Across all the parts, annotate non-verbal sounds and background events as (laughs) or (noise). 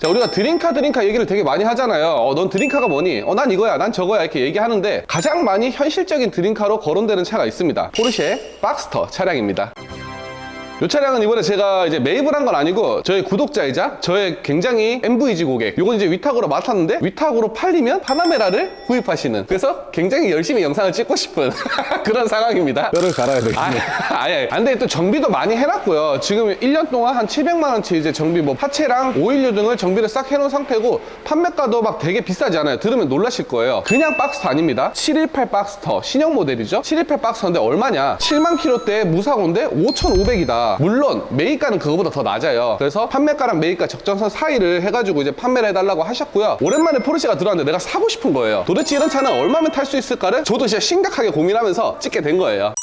자, 우리가 드림카 드림카 얘기를 되게 많이 하잖아요. 어, 넌 드림카가 뭐니? 어, 난 이거야, 난 저거야 이렇게 얘기하는데 가장 많이 현실적인 드림카로 거론되는 차가 있습니다. 포르쉐 박스터 차량입니다. 이 차량은 이번에 제가 이제 매입을 한 건 아니고 저의 구독자이자 저의 굉장히 MVG 고객 이건 이제 위탁으로 맡았는데 위탁으로 팔리면 파나메라를 구입하시는 그래서 굉장히 열심히 영상을 찍고 싶은 (laughs) 그런 상황입니다. 뼈를 갈아야 되겠네. 아, 아니, 아니. 근데 또 정비도 많이 해놨고요. 지금 1년 동안 한 700만 원치 이제 정비, 뭐, 하체랑 오일류 등을 정비를 싹 해놓은 상태고, 판매가도 막 되게 비싸지 않아요. 들으면 놀라실 거예요. 그냥 박스터 아닙니다. 718 박스터, 신형 모델이죠. 718 박스터인데 얼마냐? 7만 킬로대 무사고인데 5,500이다. 물론, 매입가는 그거보다 더 낮아요. 그래서 판매가랑 매입가 적정선 사이를 해가지고 이제 판매를 해달라고 하셨고요. 오랜만에 포르쉐가 들어왔는데 내가 사고 싶은 거예요. 도대체 이런 차는 얼마면 탈 수 있을까를 저도 진짜 심각하게 고민하면서 찍게 된 거예요.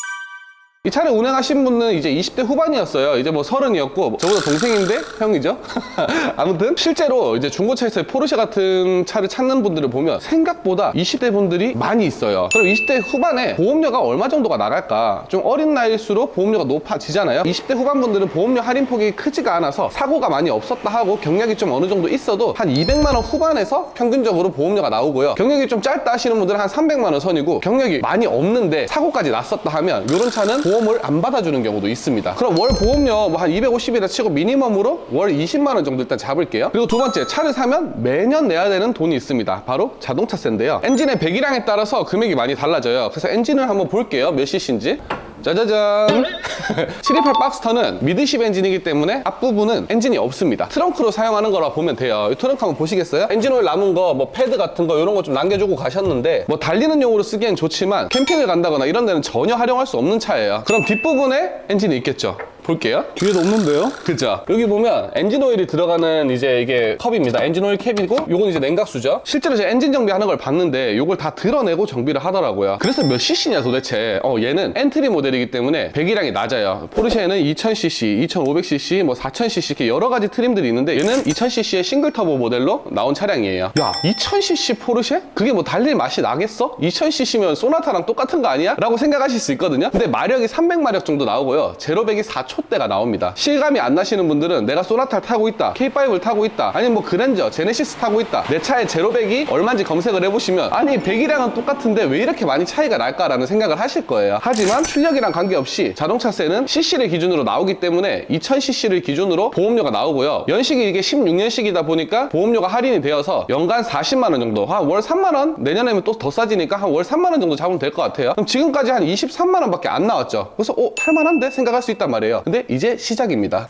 이 차를 운행하신 분은 이제 20대 후반이었어요. 이제 뭐 서른이었고 저보다 동생인데 형이죠. (laughs) 아무튼 실제로 이제 중고차에서 포르쉐 같은 차를 찾는 분들을 보면 생각보다 20대 분들이 많이 있어요. 그럼 20대 후반에 보험료가 얼마 정도가 나갈까? 좀 어린 나이일수록 보험료가 높아지잖아요. 20대 후반 분들은 보험료 할인폭이 크지가 않아서 사고가 많이 없었다 하고 경력이 좀 어느 정도 있어도 한 200만 원 후반에서 평균적으로 보험료가 나오고요. 경력이 좀 짧다 하시는 분들은 한 300만 원 선이고 경력이 많이 없는데 사고까지 났었다 하면 이런 차는 보험 을 안 받아주는 경우도 있습니다. 그럼 월 보험료 뭐 한 250이라 치고 미니멈으로 월 20만 원 정도 일단 잡을게요. 그리고 두 번째 차를 사면 매년 내야 되는 돈이 있습니다. 바로 자동차세인데요. 엔진의 배기량에 따라서 금액이 많이 달라져요. 그래서 엔진을 한번 볼게요. 몇 cc인지. 짜자잔. (laughs) 728 박스터는 미드십 엔진이기 때문에 앞부분은 엔진이 없습니다. 트렁크로 사용하는 거라 보면 돼요. 이 트렁크 한번 보시겠어요? 엔진 오일 남은 거 뭐 패드 같은 거 이런 거 좀 남겨주고 가셨는데 뭐 달리는 용으로 쓰기엔 좋지만 캠핑을 간다거나 이런 데는 전혀 활용할 수 없는 차예요. 그럼 뒷부분에 엔진이 있겠죠 볼게요. 뒤에도 없는데요? 그죠? 여기 보면 엔진 오일이 들어가는 이제 이게 컵입니다. 엔진 오일 캡이고 요건 이제 냉각수죠. 실제로 제가 엔진 정비하는 걸 봤는데 요걸 다 드러내고 정비를 하더라고요. 그래서 몇 cc냐 도대체? 어 얘는 엔트리 모델이기 때문에 배기량이 낮아요. 포르쉐에는 2000cc 2500cc 뭐 4000cc 이렇게 여러 가지 트림들이 있는데 얘는 2000cc의 싱글 터보 모델로 나온 차량이에요. 야 2000cc 포르쉐? 그게 뭐 달릴 맛이 나겠어? 2000cc면 소나타랑 똑같은 거 아니야? 라고 생각하실 수 있거든요. 근데 마력이 300마력 정도 나오고요. 제로백이 4초 대가 나옵니다. 실감이 안 나시는 분들은 내가 소나타를 타고 있다 K5를 타고 있다 아니면 뭐 그랜저 제네시스 타고 있다 내 차의 제로백이 얼마인지 검색을 해보시면 아니 배기량은 똑같은데 왜 이렇게 많이 차이가 날까라는 생각을 하실 거예요. 하지만 출력이랑 관계없이 자동차세는 cc를 기준으로 나오기 때문에 2000cc를 기준으로 보험료가 나오고요. 연식이 이게 16년식이다 보니까 보험료가 할인이 되어서 연간 40만 원 정도 한 월 3만 원? 내년에는 또 더 싸지니까 한 월 3만 원 정도 잡으면 될 것 같아요. 그럼 지금까지 한 23만 원밖에 안 나왔죠. 그래서 어 탈만한데? 생각할 수 있단 말이에요 근데 이제 시작입니다.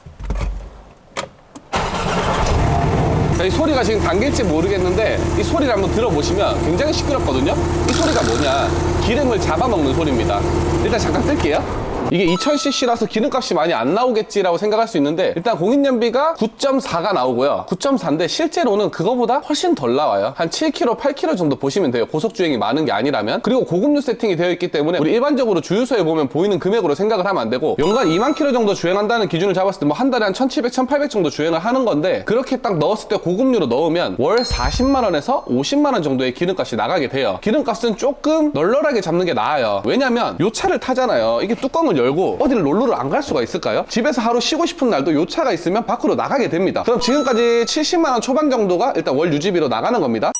자, 이 소리가 지금 담길지 모르겠는데 이 소리를 한번 들어보시면 굉장히 시끄럽거든요? 이 소리가 뭐냐? 기름을 잡아먹는 소리입니다. 일단 잠깐 뜰게요 이게 2000cc라서 기름값이 많이 안 나오겠지라고 생각할 수 있는데 일단 공인연비가 9.4가 나오고요. 9.4인데 실제로는 그거보다 훨씬 덜 나와요. 한 7km, 8km 정도 보시면 돼요. 고속주행이 많은 게 아니라면. 그리고 고급류 세팅이 되어 있기 때문에 우리 일반적으로 주유소에 보면 보이는 금액으로 생각을 하면 안 되고 연간 2만 킬로 정도 주행한다는 기준을 잡았을 때 뭐 한 달에 한 1700, 1800 정도 주행을 하는 건데 그렇게 딱 넣었을 때 고급류로 넣으면 월 40만 원에서 50만 원 정도의 기름값이 나가게 돼요. 기름값은 조금 널널하게 잡는 게 나아요. 왜냐면 요 차를 타잖아요. 이게 뚜껑을 열고 어디를 놀러를 안 갈 수가 있을까요? 집에서 하루 쉬고 싶은 날도 요 차가 있으면 밖으로 나가게 됩니다 그럼 지금까지 70만 원 초반 정도가 일단 월 유지비로 나가는 겁니다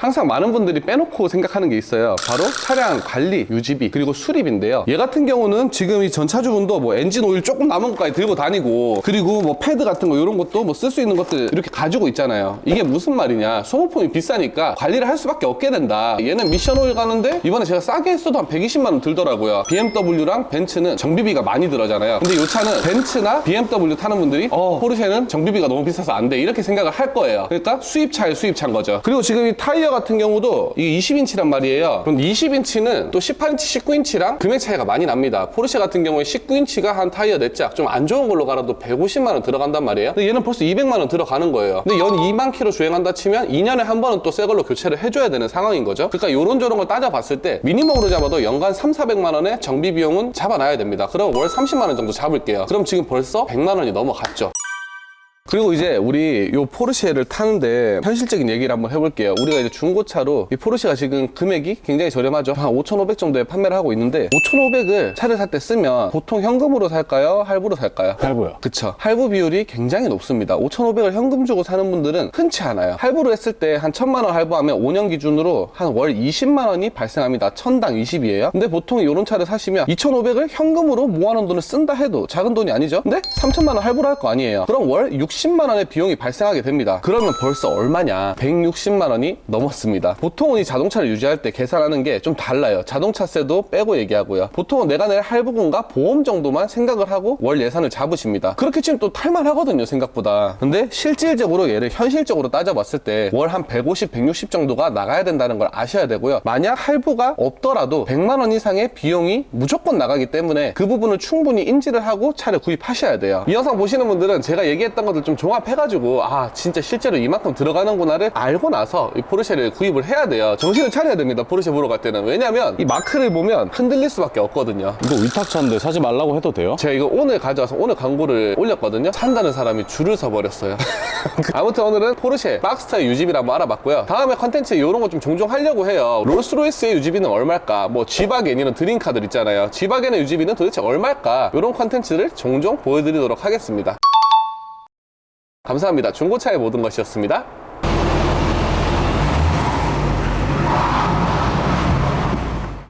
항상 많은 분들이 빼놓고 생각하는 게 있어요. 바로 차량 관리, 유지비, 그리고 수리비인데요. 얘 같은 경우는 지금 이 전차주분도 뭐 엔진 오일 조금 남은 것까지 들고 다니고, 그리고 뭐 패드 같은 거 이런 것도 뭐 쓸 수 있는 것들 이렇게 가지고 있잖아요. 이게 무슨 말이냐. 소모품이 비싸니까 관리를 할 수밖에 없게 된다. 얘는 미션 오일 가는데 이번에 제가 싸게 했어도 한 120만 원 들더라고요. BMW랑 벤츠는 정비비가 많이 들어잖아요. 근데 이 차는 벤츠나 BMW 타는 분들이 어, 포르쉐는 정비비가 너무 비싸서 안 돼. 이렇게 생각을 할 거예요. 그러니까 수입차에 수입차인 거죠. 그리고 지금 이 타이어 같은 경우도 이게 20인치란 말이에요. 그럼 20인치는 또 18인치, 19인치랑 금액 차이가 많이 납니다. 포르쉐 같은 경우에 19인치가 한 타이어 4짝 좀 안 좋은 걸로 갈아도 150만 원 들어간단 말이에요. 근데 얘는 벌써 200만 원 들어가는 거예요. 근데 연 2만 킬로 주행한다 치면 2년에 한 번은 또 새 걸로 교체를 해줘야 되는 상황인 거죠. 그러니까 요런 저런 걸 따져봤을 때 미니멈으로 잡아도 연간 3, 400만 원의 정비 비용은 잡아놔야 됩니다. 그럼 월 30만 원 정도 잡을게요. 그럼 지금 벌써 100만 원이 넘어갔죠. 그리고 이제 우리 요 포르쉐를 타는데 현실적인 얘기를 한번 해볼게요. 우리가 이제 중고차로 이 포르쉐가 지금 금액이 굉장히 저렴하죠. 한 5,500 정도에 판매를 하고 있는데 5,500을 차를 살 때 쓰면 보통 현금으로 살까요? 할부로 살까요? 할부요. 그쵸. 할부 비율이 굉장히 높습니다. 5,500을 현금 주고 사는 분들은 흔치 않아요. 할부로 했을 때 한 1,000만 원 할부하면 5년 기준으로 한 월 20만 원이 발생합니다. 1,000당 20이에요. 근데 보통 이런 차를 사시면 2,500을 현금으로 모아놓은 돈을 쓴다 해도 작은 돈이 아니죠. 근데 3천만 원 할부를 할거 아니에요. 그럼 월 60만 원의 비용이 발생하게 됩니다. 그러면 벌써 얼마냐? 160만 원이 넘었습니다. 보통은 이 자동차를 유지할 때 계산하는 게 좀 달라요. 자동차세도 빼고 얘기하고요. 보통은 내가 낼 할부금과 보험 정도만 생각을 하고 월 예산을 잡으십니다. 그렇게 치면 또 탈만하거든요, 생각보다. 근데 실질적으로 얘를 현실적으로 따져봤을 때 월 한 150, 160 정도가 나가야 된다는 걸 아셔야 되고요. 만약 할부가 없더라도 100만 원 이상의 비용이 무조건 나가기 때문에 그 부분을 충분히 인지를 하고 차를 구입하셔야 돼요. 이 영상 보시는 분들은 제가 얘기했던 것들 좀 종합해가지고 아 진짜 실제로 이만큼 들어가는구나를 알고 나서 이 포르쉐를 구입을 해야 돼요. 정신을 차려야 됩니다. 포르쉐 보러 갈 때는. 왜냐면 이 마크를 보면 흔들릴 수밖에 없거든요. 이거 위탁차인데 사지 말라고 해도 돼요? 제가 이거 오늘 가져와서 오늘 광고를 올렸거든요. 산다는 사람이 줄을 서버렸어요. (laughs) 아무튼 오늘은 포르쉐 박스타의 유지비를 한번 알아봤고요. 다음에 컨텐츠에 이런 거 좀 종종 하려고 해요. 롤스로이스의 유지비는 얼마일까? 뭐 G바겐 이런 드림카들 있잖아요. G바겐의 유지비는 도대체 얼마일까? 이런 컨텐츠를 종종 보여드리도록 하겠습니다. 감사합니다. 중고차의 모든 것이었습니다.